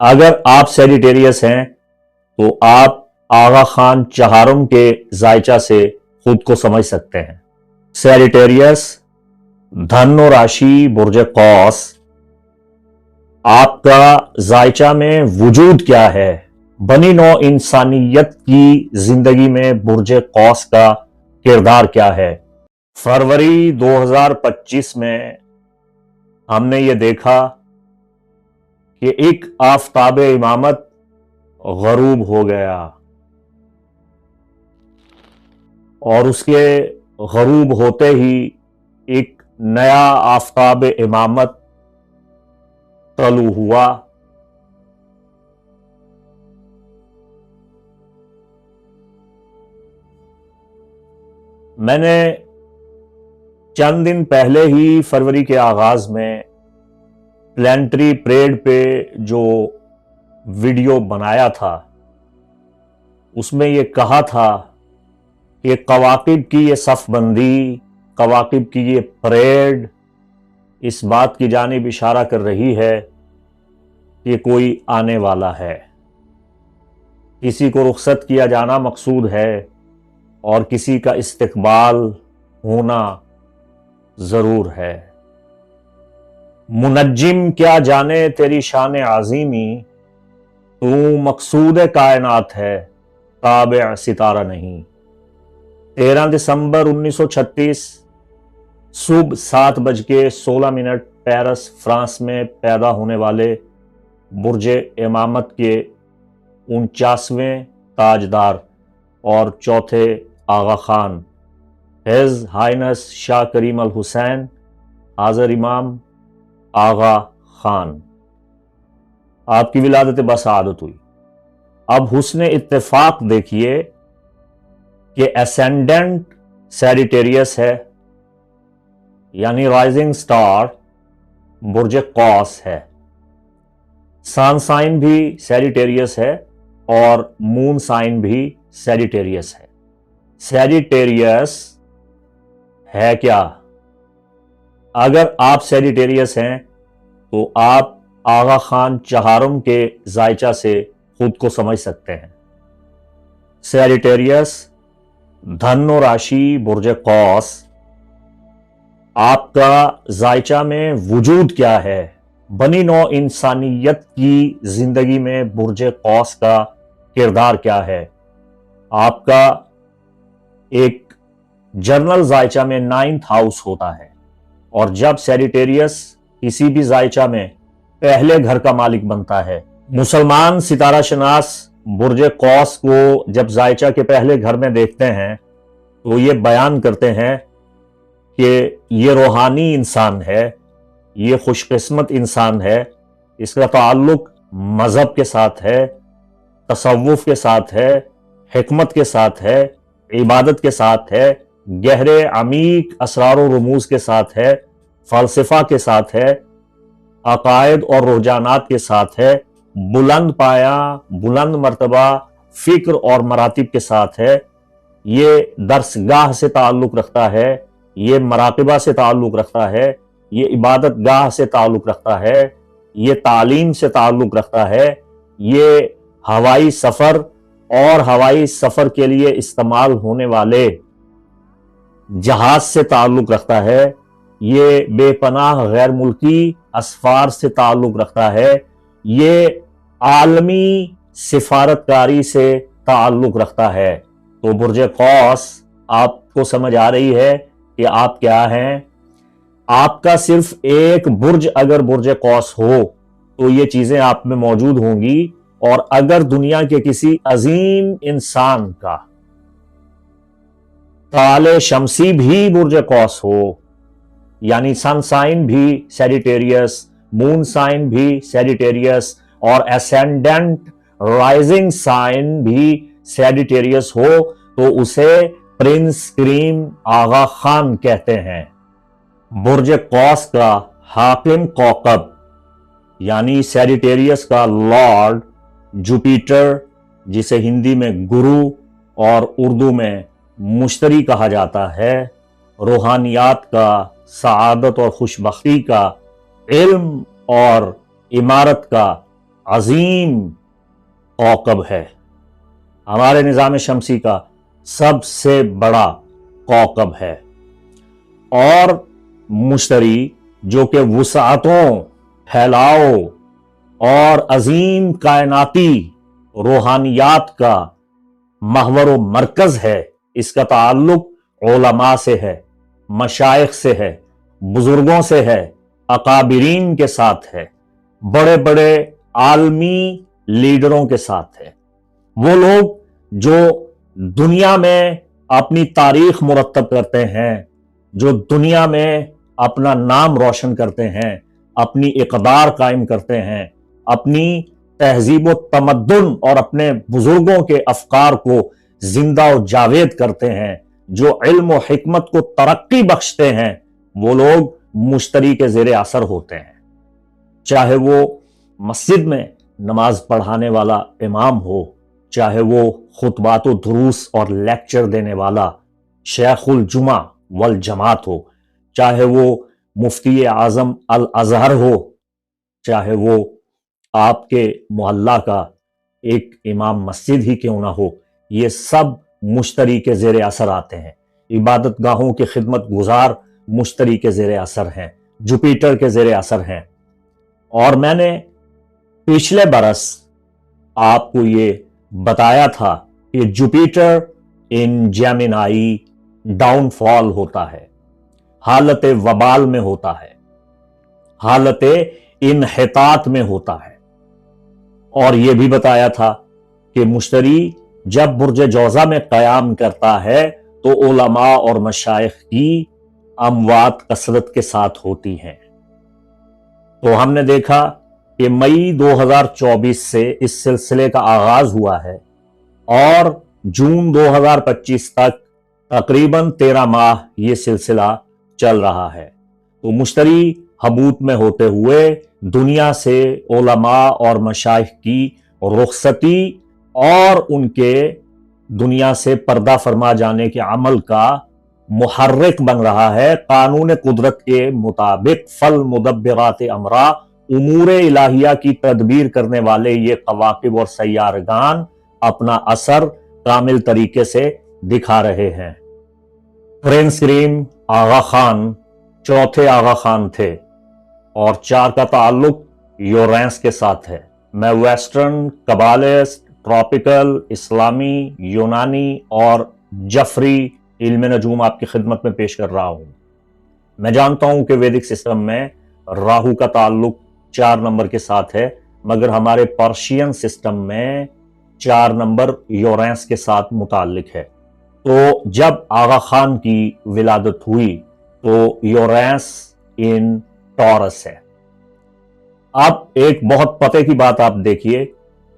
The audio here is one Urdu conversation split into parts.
اگر آپ سیریٹیریس ہیں تو آپ آغا خان چہارم کے ذائچہ سے خود کو سمجھ سکتے ہیں۔ سیریٹیریس دھن و راشی، برج قوس، آپ کا ذائچہ میں وجود کیا ہے؟ بنی نو انسانیت کی زندگی میں برج قوس کا کردار کیا ہے؟ فروری دو ہزار پچیس میں ہم نے یہ دیکھا کہ ایک آفتاب امامت غروب ہو گیا اور اس کے غروب ہوتے ہی ایک نیا آفتاب امامت طلوع ہوا۔ میں نے چند دن پہلے ہی فروری کے آغاز میں پلانٹری پریڈ پہ جو ویڈیو بنایا تھا، اس میں یہ کہا تھا کہ قواقب کی یہ صف بندی قواقب کی یہ پریڈ اس بات کی جانب اشارہ کر رہی ہے کہ کوئی آنے والا ہے۔ کسی کو رخصت کیا جانا مقصود ہے اور کسی کا استقبال ہونا ضرور ہے۔ منجم کیا جانے تیری شان عظیمی، تو مقصود کائنات ہے، تابع ستارہ نہیں۔ تیرہ دسمبر انیس سو چھتیس، صبح سات بج کے سولہ منٹ پیرس، فرانس میں پیدا ہونے والے برج امامت کے انچاسویں تاجدار اور چوتھے آغا خان۔ حیض ہائنس شاہ کریم الحسین، حاضر امام آغا خان۔ آپ کی ولادت بس عادت ہوئی۔ اب حسن اتفاق دیکھیے کہ اسینڈنٹ سیریٹیریس ہے یعنی رائزنگ سٹار برج قوس ہے۔ سان سائن بھی سیریٹیریس ہے اور مون سائن بھی سیریٹیریس ہے۔ سیریٹیریس ہے کیا؟ اگر آپ سیریٹیریس ہیں، تو آپ آغا خان چہارم کے ذائچہ سے خود کو سمجھ سکتے ہیں۔ سیریٹیریس دھن و راشی برج قوس، آپ کا ذائچہ میں وجود کیا ہے؟ بنی نو انسانیت کی زندگی میں برج قوس کا کردار کیا ہے؟ آپ کا ایک جرنل ذائچہ میں نائنتھ ہاؤس ہوتا ہے۔ اور جب سیریٹیریس کسی بھی ذائچہ میں پہلے گھر کا مالک بنتا ہے۔ مسلمان ستارہ شناس برج قوس کو جب ذائچہ کے پہلے گھر میں دیکھتے ہیں، تو یہ بیان کرتے ہیں کہ یہ روحانی انسان ہے، یہ خوش قسمت انسان ہے، اس کا تعلق مذہب کے ساتھ ہے، تصوف کے ساتھ ہے، حکمت کے ساتھ ہے، عبادت کے ساتھ ہے گہرے عمیق اسرار و رموز کے ساتھ ہے، فلسفہ کے ساتھ ہے، عقائد اور رجحانات کے ساتھ ہے، بلند پایا، بلند مرتبہ فکر اور مراتب کے ساتھ ہے۔ یہ درسگاہ سے تعلق رکھتا ہے، یہ مراقبہ سے تعلق رکھتا ہے، یہ عبادت گاہ سے تعلق رکھتا ہے، یہ تعلیم سے تعلق رکھتا ہے۔ یہ ہوائی سفر اور ہوائی سفر کے لیے استعمال ہونے والے جہاز سے تعلق رکھتا ہے، یہ بے پناہ غیر ملکی اسفار سے تعلق رکھتا ہے، یہ عالمی سفارتکاری سے تعلق رکھتا ہے۔ تو برج قوس، آپ کو سمجھ آ رہی ہے کہ آپ کیا ہیں۔ آپ کا صرف ایک برج اگر برج قوس ہو، تو یہ چیزیں آپ میں موجود ہوں گی۔ اور اگر دنیا کے کسی عظیم انسان کا تال شمسی بھی برج قوس ہو یعنی سن سائن بھی سیریٹیریس مون سائن بھی سیریٹیریس اور اسینڈنٹ رائزنگ سائن بھی سیریٹیریس ہو، تو اسے پرنس کریم آغا خان کہتے ہیں۔ برج قوس کا حاکم کوکب یعنی سیریٹیریس کا لارڈ جوپیٹر جسے ہندی میں گرو اور اردو میں مشتری کہا جاتا ہے۔ روحانیات کا، سعادت اور خوشبختی کا، علم اور عمارت کا عظیم کوکب ہے۔ ہمارے نظام شمسی کا سب سے بڑا کوکب ہے۔ اور مشتری جو کہ وسعتوں، پھیلاؤ اور عظیم کائناتی روحانیات کا محور و مرکز ہے۔ اس کا تعلق علماء سے ہے مشائق سے ہے، بزرگوں سے ہے، اکابرین کے ساتھ ہے، بڑے بڑے عالمی لیڈروں کے ساتھ ہے۔ وہ لوگ جو دنیا میں اپنی تاریخ مرتب کرتے ہیں، جو دنیا میں اپنا نام روشن کرتے ہیں، اپنی اقدار قائم کرتے ہیں، اپنی تہذیب و تمدن اور اپنے بزرگوں کے افکار کو زندہ و جاوید کرتے ہیں، جو علم و حکمت کو ترقی بخشتے ہیں، وہ لوگ مشتری کے زیر اثر ہوتے ہیں۔ چاہے وہ مسجد میں نماز پڑھانے والا امام ہو، چاہے وہ خطبات و دروس اور لیکچر دینے والا شیخ الجمعہ والجماعت ہو، چاہے وہ مفتی اعظم الازہر ہو، چاہے وہ آپ کے محلہ کا ایک امام مسجد ہی کیوں نہ ہو یہ سب مشتری کے زیر اثر آتے ہیں۔ عبادت گاہوں کی خدمت گزار مشتری کے زیر اثر ہیں، جوپیٹر کے زیر اثر ہیں۔ اور میں نے پچھلے برس آپ کو یہ بتایا تھا کہ جوپیٹر ان جیمنائی ڈاؤن فال ہوتا ہے، حالت وبال میں ہوتا ہے، حالت انحطاط میں ہوتا ہے۔ اور یہ بھی بتایا تھا کہ مشتری جب برج جوزہ میں قیام کرتا ہے تو علماء اور مشائخ کی اموات کثرت کے ساتھ ہوتی ہیں۔ تو ہم نے دیکھا کہ مئی دو ہزار چوبیس سے اس سلسلے کا آغاز ہوا ہے اور جون دو ہزار پچیس تک تقریباً تیرہ ماہ یہ سلسلہ چل رہا ہے۔ تو مشتری حبوت میں ہوتے ہوئے دنیا سے علماء اور مشائخ کی رخصتی اور ان کے دنیا سے پردہ فرما جانے کے عمل کا محرک بن رہا ہے۔ قانون قدرت کے مطابق فل مدبرات امرا، امور الہیہ کی تدبیر کرنے والے یہ قواقب اور سیارگان اپنا اثر کامل طریقے سے دکھا رہے ہیں۔ پرنس کریم آغا خان، چوتھے آغا خان تھے اور چار کا تعلق یورینس کے ساتھ ہے۔ میں ویسٹرن کبالسٹ ٹراپیکل اسلامی یونانی اور جفری علم نجوم آپ کی خدمت میں پیش کر رہا ہوں۔ میں جانتا ہوں کہ ویدک سسٹم میں راہو کا تعلق چار نمبر کے ساتھ ہے، مگر ہمارے پرشین سسٹم میں چار نمبر یورینس کے ساتھ متعلق ہے۔ تو جب آغا خان کی ولادت ہوئی، تو یورینس ان ٹورس ہے۔ اب ایک بہت پتے کی بات آپ دیکھیے۔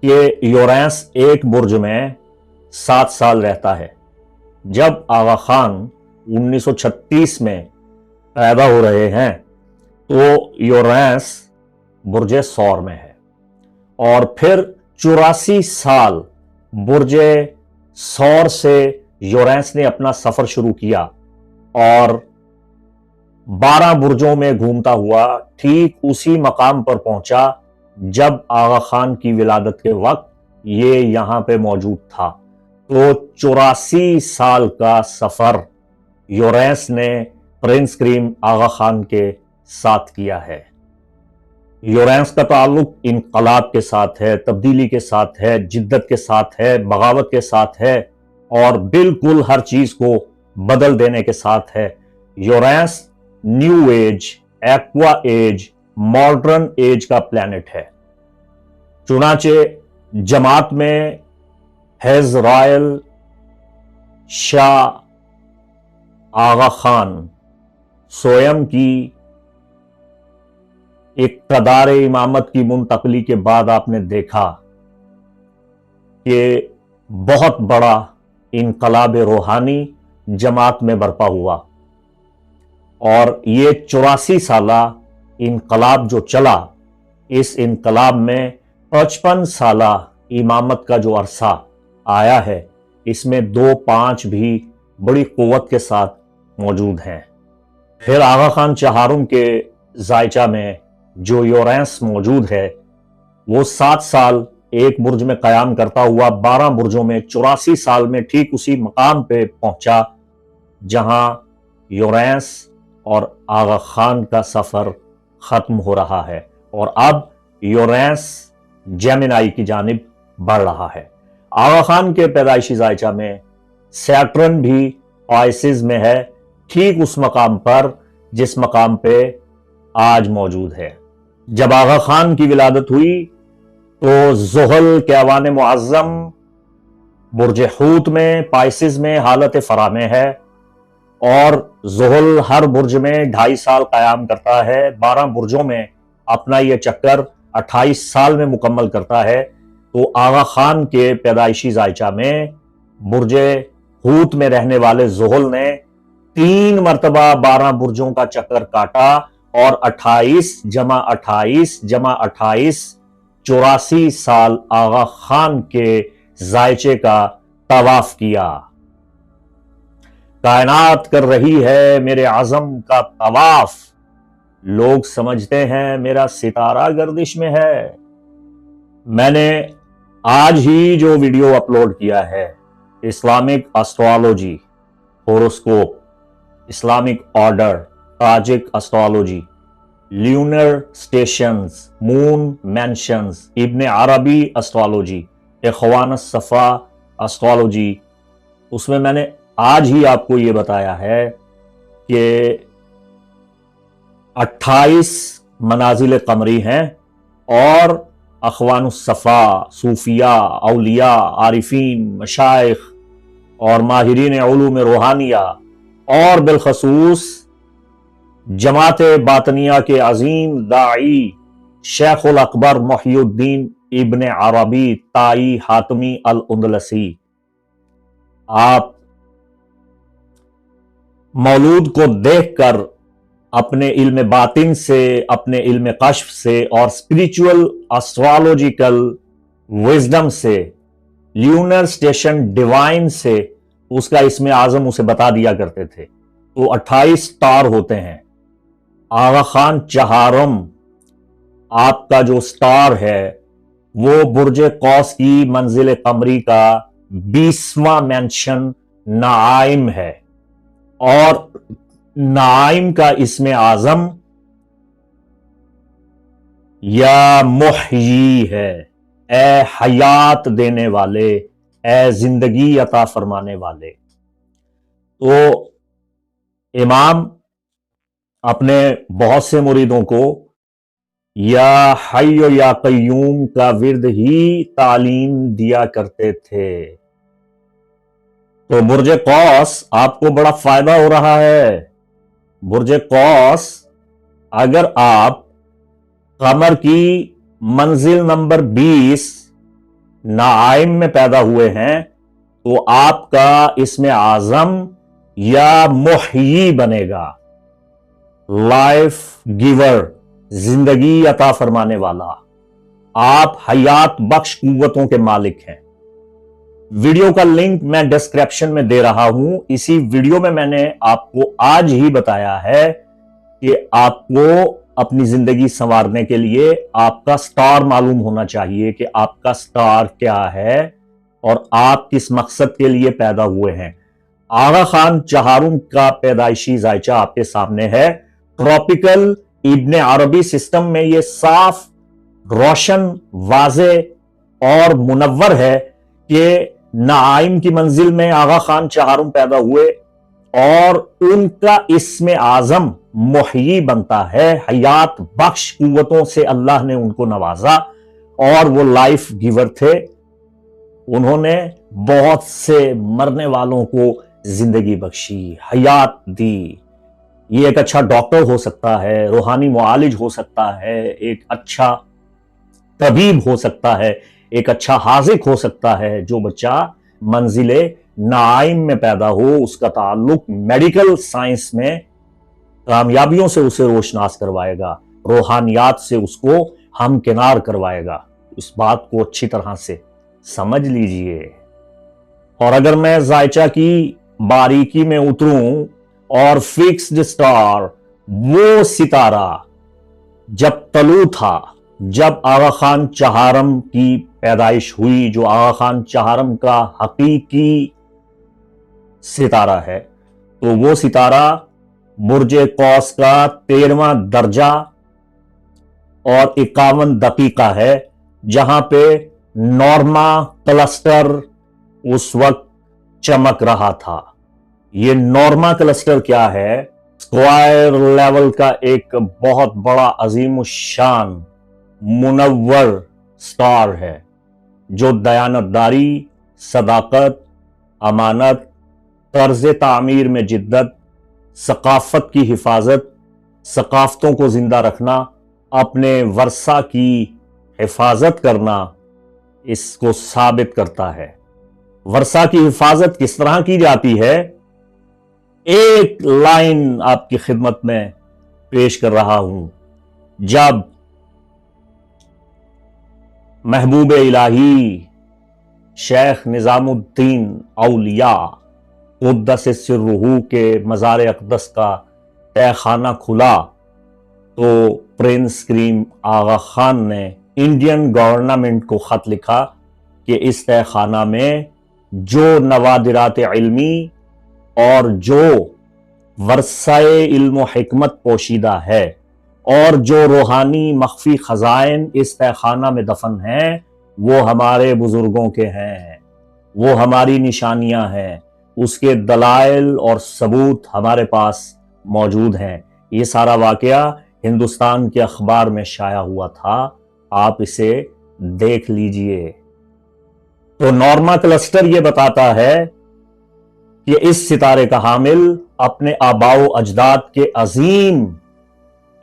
کہ یورینس ایک برج میں سات سال رہتا ہے۔ جب آغا خان انیس سو چھتیس میں پیدا ہو رہے ہیں، تو یورینس برج سور میں ہے۔ اور پھر چوراسی سال برج سور سے یورینس نے اپنا سفر شروع کیا اور بارہ برجوں میں گھومتا ہوا ٹھیک اسی مقام پر پہنچا۔ جب آغا خان کی ولادت کے وقت یہ یہاں پہ موجود تھا، تو چوراسی سال کا سفر یورینس نے پرنس کریم آغا خان کے ساتھ کیا ہے۔ یورینس کا تعلق انقلاب کے ساتھ ہے، تبدیلی کے ساتھ ہے، جدت کے ساتھ ہے، بغاوت کے ساتھ ہے اور بالکل ہر چیز کو بدل دینے کے ساتھ ہے۔ Uranus new age, aqua age modern age کا پلانٹ ہے۔ چنانچہ جماعت میں ہیز رائل شاہ آغا خان سویم کی اقتدار امامت کی منتقلی کے بعد آپ نے دیکھا کہ بہت بڑا انقلاب روحانی جماعت میں برپا ہوا اور یہ چوراسی سالہ انقلاب جو چلا، اس انقلاب میں پچپن سالہ امامت کا جو عرصہ آیا ہے، اس میں دو پانچ بھی بڑی قوت کے ساتھ موجود ہیں۔ پھر آغا خان چہارم کے زائچہ میں جو یورینس موجود ہے، وہ سات سال ایک برج میں قیام کرتا ہوا بارہ برجوں میں چوراسی سال میں ٹھیک اسی مقام پہ پہنچا، جہاں یورینس اور آغا خان کا سفر ختم ہو رہا ہے اور اب یورینس جیمنائی کی جانب بڑھ رہا ہے۔ آغا خان کے پیدائشی زائچہ میں سیٹرن بھی آئسز میں ہے، ٹھیک اس مقام پر جس مقام پہ آج موجود ہے۔ جب آغا خان کی ولادت ہوئی تو زحل کے عوان معظم برج حوت میں، پائسز میں حالت فرا میں ہے۔ اور زحل ہر برج میں ڈھائی سال قیام کرتا ہے، بارہ برجوں میں اپنا یہ چکر اٹھائیس سال میں مکمل کرتا ہے۔ تو آغا خان کے پیدائشی زائچہ میں برج حوت میں رہنے والے زحل نے تین مرتبہ بارہ برجوں کا چکر کاٹا اور اٹھائیس جمع اٹھائیس جمع اٹھائیس چوراسی سال آغا خان کے زائچے کا طواف کیا۔ کائنات کر رہی ہے میرے عزم کا طواف۔ لوگ سمجھتے ہیں میرا ستارہ گردش میں ہے۔ میں نے آج ہی جو ویڈیو اپلوڈ کیا ہے، Islamic astrology horoscope, Islamic order, Tajik astrology, lunar stations, moon mansions, Ibn Arabi astrology, اخوان صفا اسٹرالوجی، اس میں میں نے آج ہی آپ کو یہ بتایا ہے کہ اٹھائیس منازل قمری ہیں اور اخوان الصفا صوفیہ اولیاء، عارفین مشائق اور ماہرین علوم روحانیہ اور بالخصوص جماعت باطنیہ کے عظیم داعی شیخ الاکبر محی الدین ابن عربی تائی حاتمی الاندلسی۔ آپ مولود کو دیکھ کر اپنے علم باطن سے، اپنے علم کشف سے اور اسپرچل اسٹرالوجیکل وزڈم سے لیونر اسٹیشن ڈیوائن سے اس کا اس میں اسے بتا دیا کرتے تھے۔ تو اٹھائیس سٹار ہوتے ہیں۔ آغا خان چہارم، آپ کا جو سٹار ہے، وہ برج قوس کی منزل قمری کا بیسواں مینشن نائم ہے۔ اور نائم کا اس میں آزم یا محیی ہے۔ اے حیات دینے والے، اے زندگی عطا فرمانے والے۔ تو امام اپنے بہت سے مریدوں کو یا حی و یا قیوم کا ورد ہی تعلیم دیا کرتے تھے۔ تو برج قوس آپ کو بڑا فائدہ ہو رہا ہے۔ برج قوس، اگر آپ قمر کی منزل نمبر بیس نائم میں پیدا ہوئے ہیں، تو آپ کا اس میں آزم یا محیی بنے گا۔ لائف گیور، زندگی عطا فرمانے والا۔ آپ حیات بخش قوتوں کے مالک ہیں۔ ویڈیو کا لنک میں ڈسکرپشن میں دے رہا ہوں۔ اسی ویڈیو میں میں نے آپ کو آج ہی بتایا ہے کہ آپ کو اپنی زندگی سنوارنے کے لیے آپ کا سٹار معلوم ہونا چاہیے کہ آپ کا سٹار کیا ہے اور آپ کس مقصد کے لیے پیدا ہوئے ہیں۔ آغا خان چہارم کا پیدائشی زائچہ آپ کے سامنے ہے۔ ٹراپیکل ابن عربی سسٹم میں یہ صاف، روشن، واضح اور منور ہے کہ نائم کی منزل میں آغا خان چہارم پیدا ہوئے اور ان کا اسم اعظم محیی بنتا ہے۔ حیات بخش قوتوں سے اللہ نے ان کو نوازا اور وہ لائف گیور تھے۔ انہوں نے بہت سے مرنے والوں کو زندگی بخشی، حیات دی۔ یہ ایک اچھا ڈاکٹر ہو سکتا ہے، روحانی معالج ہو سکتا ہے، ایک اچھا طبیب ہو سکتا ہے۔ ایک اچھا حاضق ہو سکتا ہے جو بچہ منزل نائم میں پیدا ہو، اس کا تعلق میڈیکل سائنس میں کامیابیوں سے اسے روشناس کروائے گا، روحانیات سے اس کو ہم کنار کروائے گا۔ اس بات کو اچھی طرح سے سمجھ لیجیے۔ اور اگر میں زائچہ کی باریکی میں اتروں اور فکسڈ سٹار، وہ ستارہ جب تلو تھا، جب آغا خان چہارم کی پیدائش ہوئی جو آغا خان چہارم کا حقیقی ستارہ ہے۔ تو وہ ستارہ برج کوس کا تیرواں درجہ اور اکاون دقیقہ ہے، جہاں پہ نورما کلسٹر اس وقت چمک رہا تھا۔ یہ نورما کلسٹر کیا ہے؟ اسکوائر لیول کا ایک بہت بڑا عظیم الشان، منور سٹار ہے۔ جو دیانت داری صداقت، امانت، طرز تعمیر میں جدت، ثقافت کی حفاظت، ثقافتوں کو زندہ رکھنا، اپنے ورثہ کی حفاظت کرنا اس کو ثابت کرتا ہے۔ ورثہ کی حفاظت کس طرح کی جاتی ہے؟ ایک لائن آپ کی خدمت میں پیش کر رہا ہوں۔ جب محبوب الہی، شیخ نظام الدین اولیاء قدس سرہو کے مزار اقدس کا تہ خانہ کھلا۔ تو پرنس کریم آغا خان نے انڈین گورنمنٹ کو خط لکھا کہ اس تہ خانہ میں جو نوادرات علمی اور جو ورثہ علم و حکمت پوشیدہ ہے۔ اور جو روحانی مخفی خزائن اس خانہ میں دفن ہیں، وہ ہمارے بزرگوں کے ہیں، وہ ہماری نشانیاں ہیں، اس کے دلائل اور ثبوت ہمارے پاس موجود ہیں۔ یہ سارا واقعہ ہندوستان کے اخبار میں شائع ہوا تھا۔ آپ اسے دیکھ لیجیے۔ تو نورما کلسٹر یہ بتاتا ہے کہ اس ستارے کا حامل اپنے آباؤ اجداد کے عظیم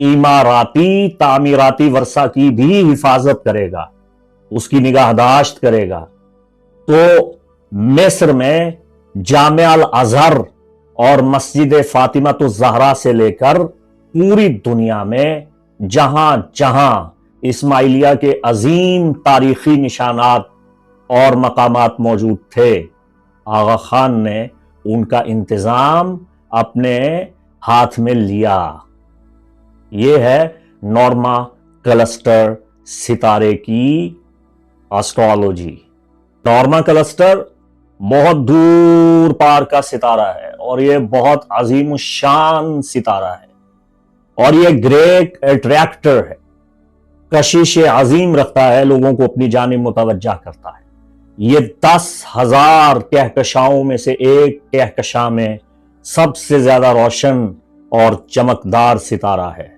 اماراتی تعمیراتی ورثہ کی بھی حفاظت کرے گا، اس کی نگاہداشت کرے گا۔ تو مصر میں جامع الازہر اور مسجد فاطمہ تو زہرا سے لے کر پوری دنیا میں جہاں جہاں اسماعیلیہ کے عظیم تاریخی نشانات اور مقامات موجود تھے، آغا خان نے ان کا انتظام اپنے ہاتھ میں لیا۔ یہ ہے نورما کلسٹر ستارے کی آسٹرالوجی نورما کلسٹر بہت دور پار کا ستارہ ہے اور یہ بہت عظیم الشان ستارہ ہے اور یہ گریٹ اٹریکٹر ہے. کشش عظیم رکھتا ہے، لوگوں کو اپنی جانب متوجہ کرتا ہے. یہ دس ہزار کہکشاؤں میں سے ایک کہکشاں میں سب سے زیادہ روشن اور چمکدار ستارہ ہے۔